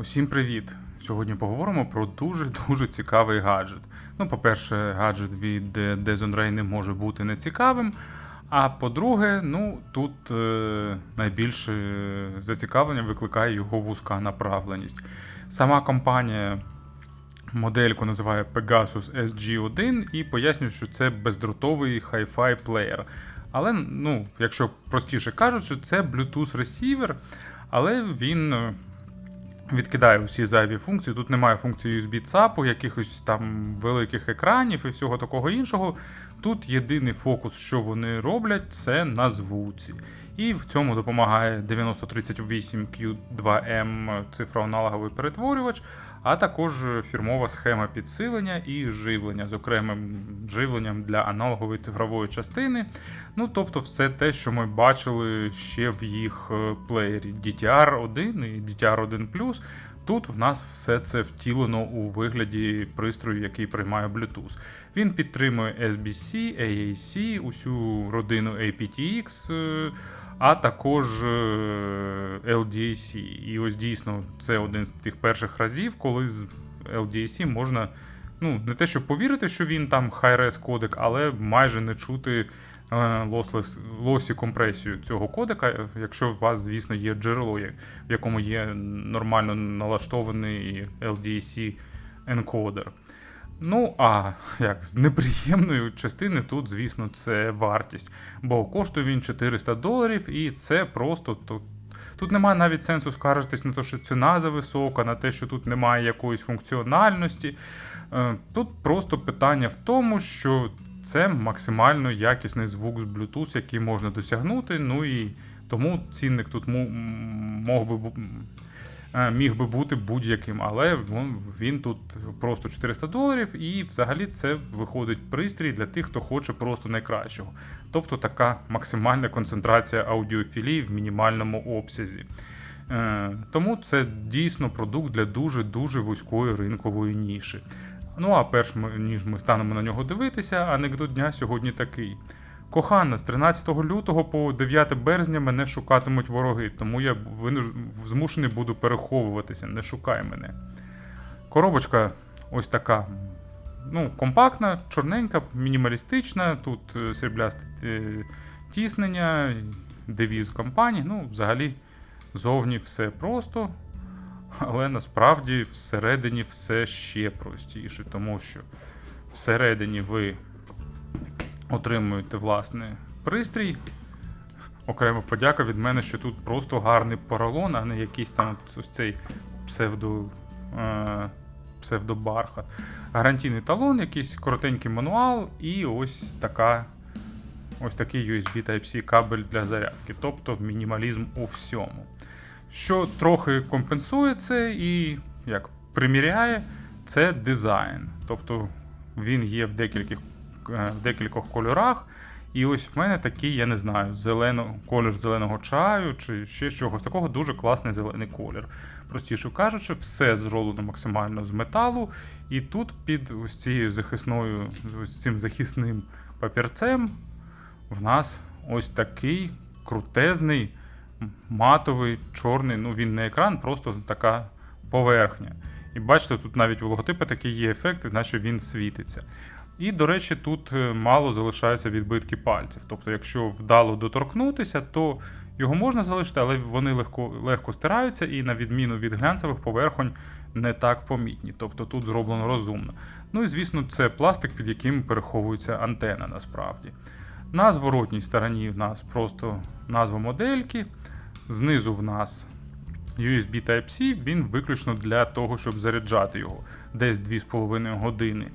Усім привіт! Сьогодні поговоримо про дуже-дуже цікавий гаджет. Ну, по-перше, гаджет від Dezon Ray не може бути нецікавим. А по-друге, ну тут е, найбільше зацікавлення викликає його вузька направленість. Сама компанія модельку називає Pegasus SG1 і пояснює, що це бездротовий Hi-Fi плеєр. Але, ну, якщо простіше кажучи, це Bluetooth ресівер, але він е, відкидає усі зайві функції. Тут немає функції USB ЦАПу, якихось там великих екранів і всього такого іншого. Тут єдиний фокус, що вони роблять, це на звуці. І в цьому допомагає 9038Q2M цифроаналоговий перетворювач, а також фірмова схема підсилення і живлення з окремим живленням для аналогової цифрової частини. Ну, тобто, все те, що ми бачили ще в їх е, плеєрі DTR1 і DTR1 Тут в нас все це втілено у вигляді пристрою, який приймає Bluetooth. Він підтримує SBC, AAC, усю родину aptX, е, а також е, LDAC. І ось дійсно це один з тих перших разів, коли з LDAC можна ну, не те, щоб повірити, що він там high-res кодек, але майже не чути е, лосі компресію цього кодека, якщо у вас, звісно, є джерело, в якому є нормально налаштований LDAC енкодер. Ну, а як з неприємної частини тут, звісно, це вартість. Бо коштує він 400 доларів, і це просто тут. Тут немає навіть сенсу скаржитись на те, що ціна зависока, на те, що тут немає якоїсь функціональності. Е, тут просто питання в тому, що це максимально якісний звук з Bluetooth, який можна досягнути. Ну і тому цінник тут мог би Е, міг би бути будь-яким, але він тут просто 400 доларів, і взагалі це виходить пристрій для тих, хто хоче просто найкращого. Тобто така максимальна концентрація аудіофілії в мінімальному обсязі. Е, тому це дійсно продукт для дуже-дуже вузької ринкової ніші. Ну а перш ніж ми станемо на нього дивитися, анекдот дня сьогодні такий. Кохана, з 13 лютого по 9 березня мене шукатимуть вороги, тому я змушений буду переховуватися, не шукай мене. Коробочка ось така. Ну, Компактна, чорненька, мінімалістична, тут е, сріблясте е, тіснення, девіз компанії. Ну, взагалі, зовні все просто, але насправді всередині все ще простіше, тому що всередині ви отримуєте власне пристрій. Окрема подяка від мене, що тут просто гарний поролон, а не якийсь там ось цей псевдо, е, псевдобархат. Гарантійний талон, якийсь коротенький мануал, і ось така. Ось такий USB Type-C кабель для зарядки, тобто мінімалізм у всьому. Що трохи компенсує це і як приміряє, це дизайн. Тобто він є в декількох Е, в декількох кольорах. І ось в мене такий, я не знаю, зелено, колір зеленого чаю чи ще чогось такого дуже класний зелений колір. Простіше кажучи, все зроблено максимально з металу. І тут під ось цією захисною, ось цим захисним папірцем в нас ось такий крутезний, матовий, чорний, ну він не екран, просто така поверхня. І бачите, тут навіть в логотипі такий є ефект, наче він світиться. І, до речі, тут е, мало залишаються відбитки пальців. Тобто, якщо вдало доторкнутися, то його можна залишити, але вони легко легко стираються і, на відміну від глянцевих поверхонь, не так помітні. Тобто тут зроблено розумно. Ну і звісно, це пластик, під яким переховується антена насправді. На зворотній стороні в нас просто назва модельки. Знизу в нас USB Type-C, він виключно для того, щоб заряджати його десь 2,5 години.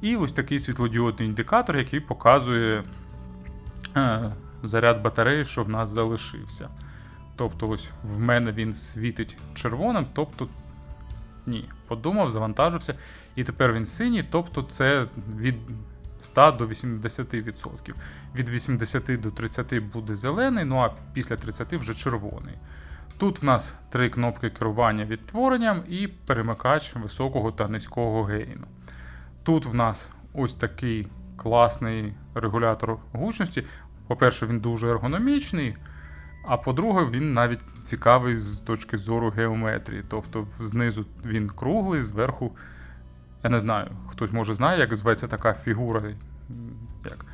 І ось такий світлодіодний індикатор, який показує е, заряд батареї, що в нас залишився. Тобто, ось в мене він світить червоним, тобто ні, подумав, завантажився. І тепер він синій, тобто це від 100 до 80%. Від 80 до 30 буде зелений, ну а після 30 вже червоний. Тут в нас три кнопки керування відтворенням і перемикач високого та низького гейну. Тут в нас ось такий класний регулятор гучності. По-перше, він дуже ергономічний. А по-друге, він навіть цікавий з точки зору геометрії. Тобто знизу він круглий, зверху, я не знаю, хтось може знає, як зветься така фігура. Як,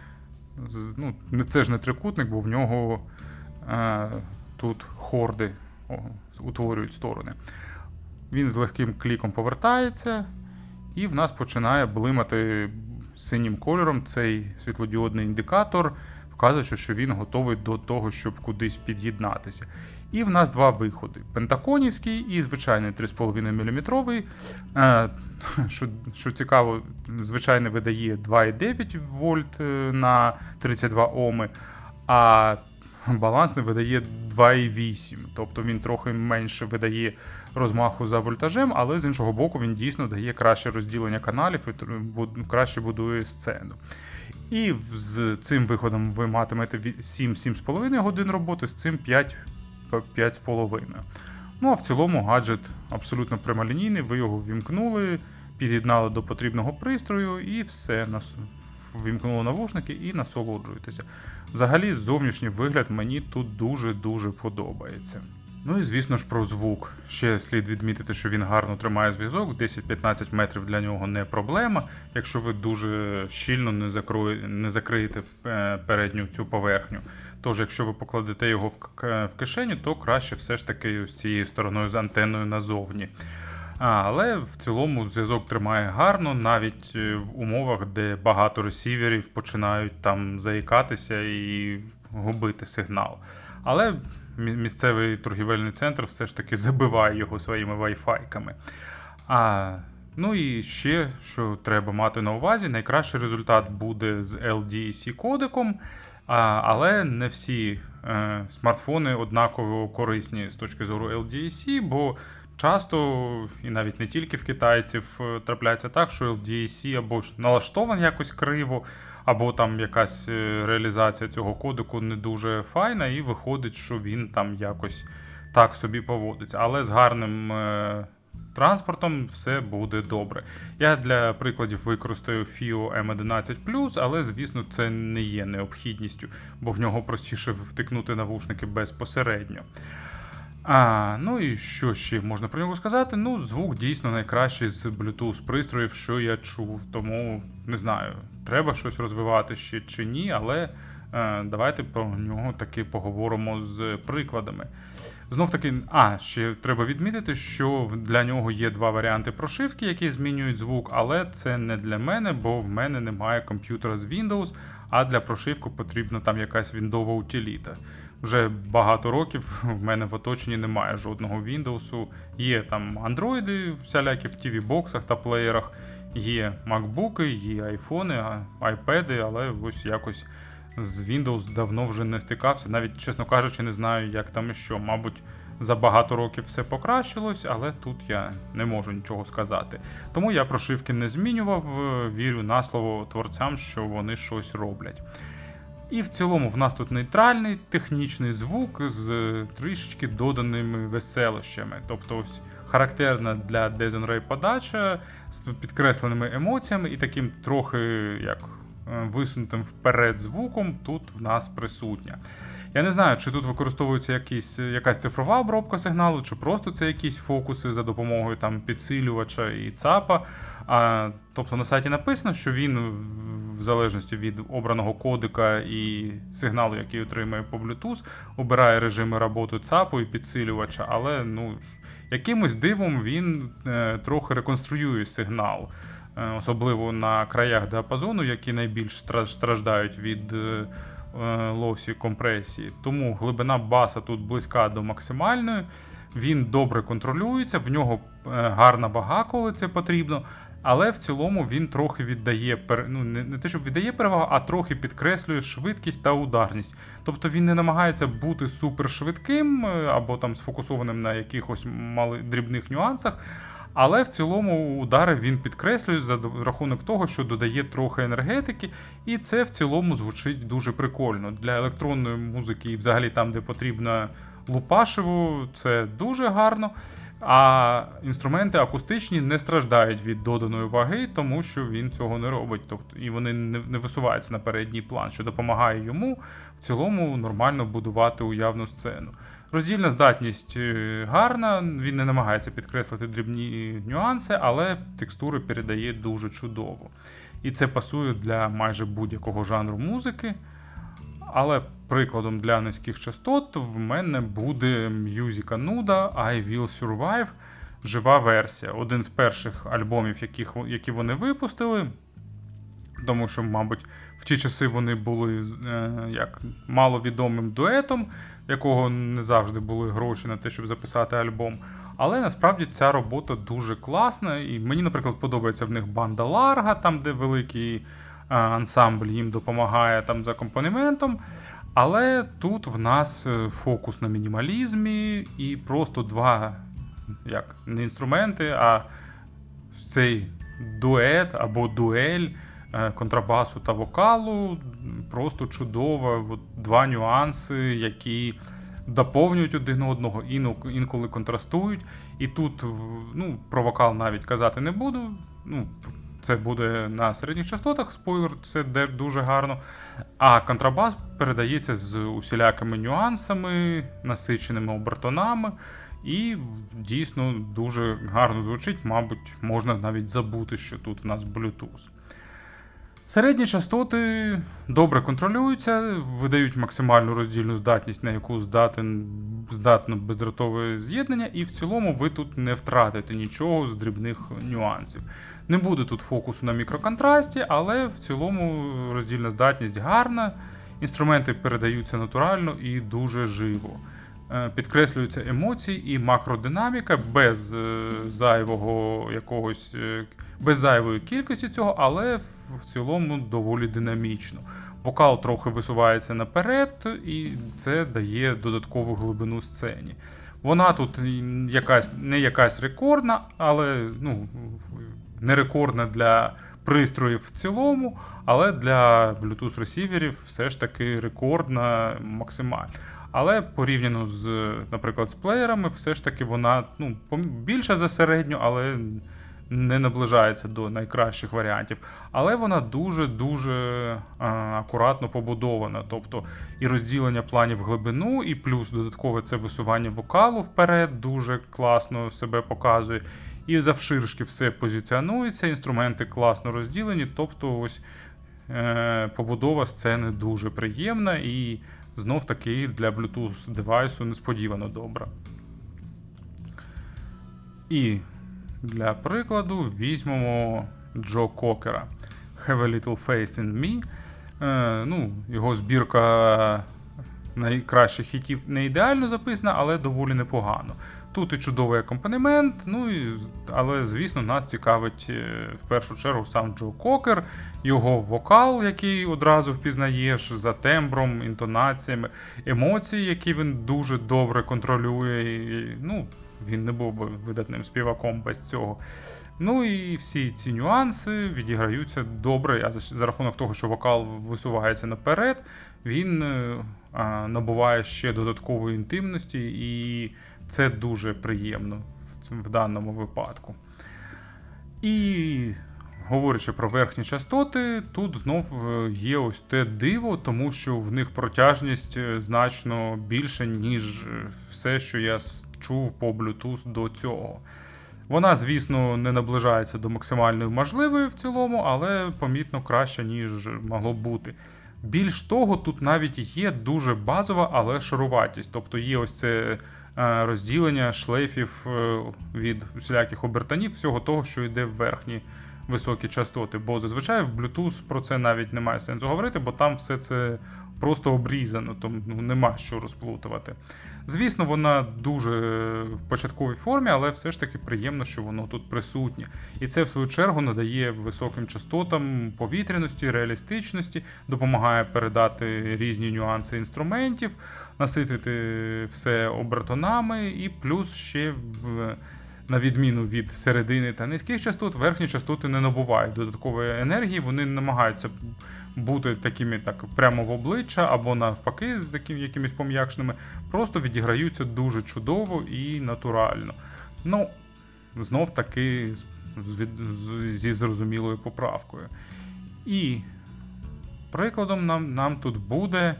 ну, це ж не трикутник, бо в нього е, тут хорди о, утворюють сторони. Він з легким кліком повертається, і в нас починає блимати синім кольором цей світлодіодний індикатор, вказуючи, що він готовий до того, щоб кудись під'єднатися. І в нас два виходи: пентаконівський і звичайний 3,5 мм. Е, Що, що цікаво, звичайний видає 2,9 вольт е, на 32 Оми, а балансний видає 2,8. Тобто він трохи менше видає розмаху за вольтажем, але з іншого боку він дійсно дає краще розділення каналів і краще будує сцену. І з цим виходом ви матимете 7-7,5 годин роботи, з цим 5-5,5. Ну а в цілому гаджет абсолютно прямолінійний, ви його ввімкнули, під'єднали до потрібного пристрою і все. Ввімкнули навушники і насолоджуєтеся. Взагалі, зовнішній вигляд мені тут дуже-дуже подобається. Ну і звісно ж про звук. Ще слід відмітити, що він гарно тримає зв'язок, 10-15 метрів для нього не проблема, якщо ви дуже щільно не, закрої, не закриєте е, передню цю поверхню. Тож, якщо ви покладете його в, кишеню, то краще все ж таки з цією стороною з антенною назовні. А, але в цілому зв'язок тримає гарно, навіть е, в умовах, де багато ресіверів починають там заїкатися і губити сигнал. Але місцевий торгівельний центр все ж таки забиває його своїми вайфайками. А, ну і ще, що треба мати на увазі, найкращий результат буде з LDAC кодеком, але не всі е, смартфони однаково корисні з точки зору LDAC, бо часто, і навіть не тільки в китайців, е, трапляється так, що LDAC або ж налаштований якось криво, або там якась е, реалізація цього кодеку не дуже файна, і виходить, що він там якось так собі поводиться. Але з гарним е, транспортом все буде добре. Я для прикладів використаю FIO M11, але звісно, це не є необхідністю, бо в нього простіше втикнути навушники безпосередньо. А, ну і що ще можна про нього сказати? Ну, звук дійсно найкращий з Bluetooth пристроїв, що я чув. Тому не знаю, треба щось розвивати ще чи ні, але е, давайте про нього таки поговоримо з прикладами. Знов таки, а, ще треба відмітити, що для нього є два варіанти прошивки, які змінюють звук, але це не для мене, бо в мене немає комп'ютера з Windows, а для прошивки потрібна там якась віндова утиліта. Вже багато років в мене в оточенні немає жодного Windows. Є там андроїди, всілякі в TV-боксах та плеєрах, є MacBook, є айфони, айпеди, але ось якось з Windows давно вже не стикався. Навіть, чесно кажучи, не знаю, як там і що. Мабуть, за багато років все покращилось, але тут я не можу нічого сказати. Тому я прошивки не змінював, е, вірю на слово творцям, що вони щось роблять. І в цілому в нас тут нейтральний технічний звук з трішечки доданими веселощами. Тобто ось характерна для Dezen подача з підкресленими емоціями і таким трохи як е, висунутим вперед звуком тут в нас присутня. Я не знаю, чи тут використовується якісь, якась цифрова обробка сигналу, чи просто це якісь фокуси за допомогою там, підсилювача і ЦАПа. А, тобто на сайті написано, що він в- залежності від обраного кодика і сигналу, який отримує по Bluetooth, обирає режими роботи ЦАПу і підсилювача, але ну, якимось дивом він е, трохи реконструює сигнал. Е, Особливо на краях діапазону, які найбільш страждають від е, лосі компресії. Тому глибина баса тут близька до максимальної. Він добре контролюється, в нього е, гарна вага, коли це потрібно. Але в цілому він трохи віддає ну, не, не те, щоб віддає перевагу, а трохи підкреслює швидкість та ударність. Тобто він не намагається бути супершвидким е, або там сфокусованим на якихось мали, дрібних нюансах. Але в цілому удари він підкреслює за рахунок того, що додає трохи енергетики, і це в цілому звучить дуже прикольно. Для електронної музики, і взагалі там, де потрібно лупашево, це дуже гарно. А інструменти акустичні не страждають від доданої ваги, тому що він цього не робить. Тобто, і вони не висуваються на передній план, що допомагає йому в цілому нормально будувати уявну сцену. Роздільна здатність е, гарна, він не намагається підкреслити дрібні нюанси, але текстури передає дуже чудово. І це пасує для майже будь-якого жанру музики. Але прикладом для низьких частот в мене буде Musica Nuda I Will Survive. Жива версія. Один з перших альбомів, яких, які вони випустили. Тому що, мабуть, в ті часи вони були е, як маловідомим дуетом, якого не завжди були гроші на те, щоб записати альбом. Але насправді ця робота дуже класна. І мені, наприклад, подобається в них банда Ларга, там, де великий е, ансамбль їм допомагає там з акомпанементом. Але тут в нас е, фокус на мінімалізмі і просто два як не інструменти, а цей дует або дуель контрабасу та вокалу. Просто чудово. От Два нюанси, які доповнюють один одного, інколи контрастують. І тут ну, про вокал навіть казати не буду. Ну, це буде на середніх частотах, спойлер, це дуже гарно. А контрабас передається з усілякими нюансами, насиченими обертонами. І дійсно дуже гарно звучить, мабуть, можна навіть забути, що тут в нас Bluetooth. Середні частоти добре контролюються, видають максимальну роздільну здатність, на яку здатен, здатно бездротове з'єднання, і в цілому ви тут не втратите нічого з дрібних нюансів. Не буде тут фокусу на мікроконтрасті, але в цілому роздільна здатність гарна, інструменти передаються натурально і дуже живо. Е, Підкреслюються емоції і макродинаміка без е, зайвого якогось е, без зайвої кількості цього, але в цілому доволі динамічно. Вокал трохи висувається наперед, і це дає додаткову глибину сцені. Вона тут якась не якась рекордна, але ну, не рекордна для пристроїв в цілому, але для Bluetooth ресіверів все ж таки рекордна максимально. Але порівняно з, наприклад, з плеєрами, все ж таки вона ну, більша за середню, але не наближається до найкращих варіантів. Але вона дуже-дуже а, акуратно побудована. Тобто і розділення планів в глибину, і плюс додаткове це висування вокалу вперед дуже класно себе показує. І завширшки все позиціонується, інструменти класно розділені. Тобто, ось е, побудова сцени дуже приємна і знов таки для Bluetooth девайсу несподівано добра. І для прикладу візьмемо Джо Кокера Have a Little Face in Me. Е, ну, його збірка найкращих хітів не ідеально записана, але доволі непогано. Тут і чудовий акомпанемент, ну і, але, звісно, нас цікавить е, в першу чергу сам Джо Кокер, його вокал, який одразу впізнаєш за тембром, інтонаціями, емоції, які він дуже добре контролює. І, ну, він не був би видатним співаком без цього. Ну і всі ці нюанси відіграються добре. А за, за рахунок того, що вокал висувається наперед, він е, а, набуває ще додаткової інтимності, і це дуже приємно в, даному випадку. І говорячи про верхні частоти, тут знов е, є ось те диво, тому що в них протяжність е, значно більша, ніж е, все, що я чув по Bluetooth до цього. Вона, звісно, не наближається до максимальної можливої в цілому, але помітно краще, ніж могло бути. Більш того, тут навіть є дуже базова, але шаруватість. Тобто є ось це розділення шлейфів е, від всіляких обертанів, всього того, що йде в верхні високі частоти. Бо зазвичай в Bluetooth про це навіть немає сенсу говорити, бо там все це просто обрізано, тому ну, нема що розплутувати. Звісно, вона дуже в початковій формі, але все ж таки приємно, що воно тут присутнє. І це, в свою чергу, надає високим частотам повітряності, реалістичності, допомагає передати різні нюанси інструментів, наситити все обертонами, і плюс ще. На відміну від середини та низьких частот, верхні частоти не набувають додаткової енергії, вони намагаються бути такими так прямо в обличчя або навпаки з яким- якимись пом'якшеними, просто відіграються дуже чудово і натурально. Ну, знов таки зі зрозумілою поправкою. І прикладом нам, нам тут буде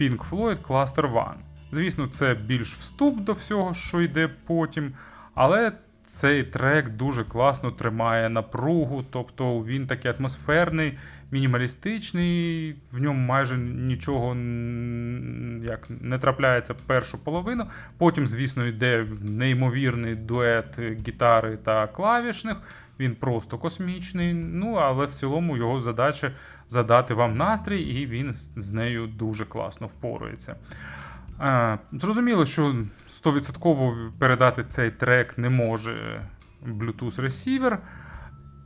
Pink Floyd Cluster One. Звісно, це більш вступ до всього, що йде потім, але цей трек дуже класно тримає напругу, тобто він такий атмосферний, мінімалістичний, в ньому майже нічого як, не трапляється першу половину. Потім, звісно, йде неймовірний дует гітари та клавішних. Він просто космічний. Ну, але в цілому його задача задати вам настрій, і він з- нею дуже класно впорується. Е, Зрозуміло, що 100% передати цей трек не може Bluetooth ресівер,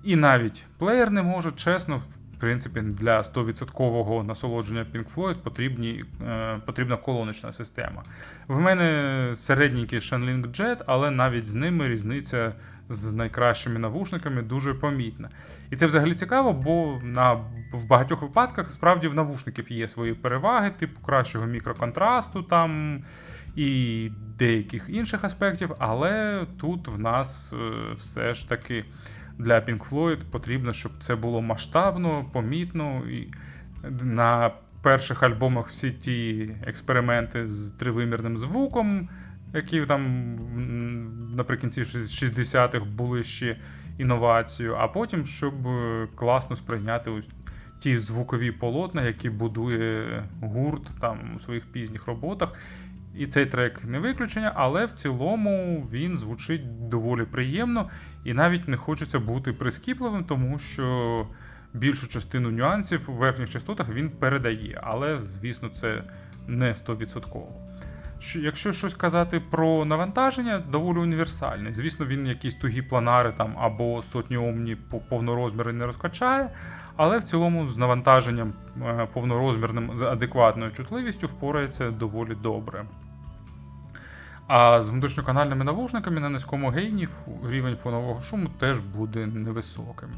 і навіть плеєр не може. Чесно, в принципі, для 100% насолодження Pink Floyd потрібні, е, потрібна колоночна система. В мене середненький Shanling Jet, але навіть з ними різниця з найкращими навушниками дуже помітна. І це взагалі цікаво, бо на, в багатьох випадках справді в навушників є свої переваги, типу кращого мікроконтрасту там і деяких інших аспектів, але тут в нас е, все ж таки для Pink Floyd потрібно, щоб це було масштабно, помітно. І на перших альбомах всі ті експерименти з тривимірним звуком, які там наприкінці 60-х були ще інновацією, а потім, щоб е, класно сприйняти ось ті звукові полотна, які будує гурт там у своїх пізніх роботах. І цей трек не виключення, але в цілому він звучить доволі приємно, і навіть не хочеться бути прискіпливим, тому що більшу частину нюансів у верхніх частотах він передає, але звісно, це не 100%. Якщо щось казати про навантаження, доволі універсальне. Звісно, він якісь тугі планари там або сотні омні по- повнорозміри не розкачає, але в цілому з навантаженням е, повнорозмірним з адекватною чутливістю впорається доволі добре. А з внутрішньоканальними навушниками на низькому гейні рівень фонового шуму теж буде невисоким.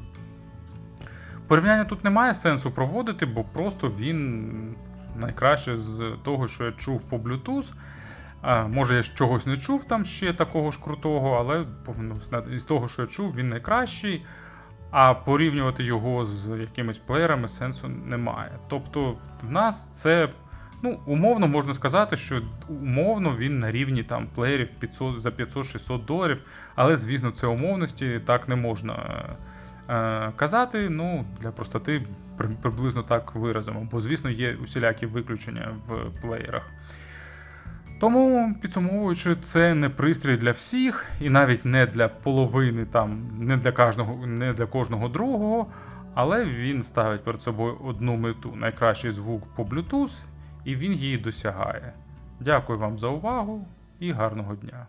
Порівняння тут немає сенсу проводити, бо просто він найкраще з того, що я чув по Bluetooth. Може, я чогось не чув там ще такого ж крутого, але ну, з того, що я чув, він найкращий. А порівнювати його з якимись плеєрами сенсу немає. Тобто, в нас це ну, умовно можна сказати, що умовно він на рівні там плеєрів 500, за 500-600 доларів, але звісно, це умовності так не можна е, казати. Ну, для простоти при- приблизно так виразимо, бо, звісно, є усілякі виключення в плеєрах. Тому, підсумовуючи, це не пристрій для всіх, і навіть не для половини, там, не для кожного, не для кожного другого, але він ставить перед собою одну мету найкращий звук по Bluetooth, і він її досягає. Дякую вам за увагу і гарного дня!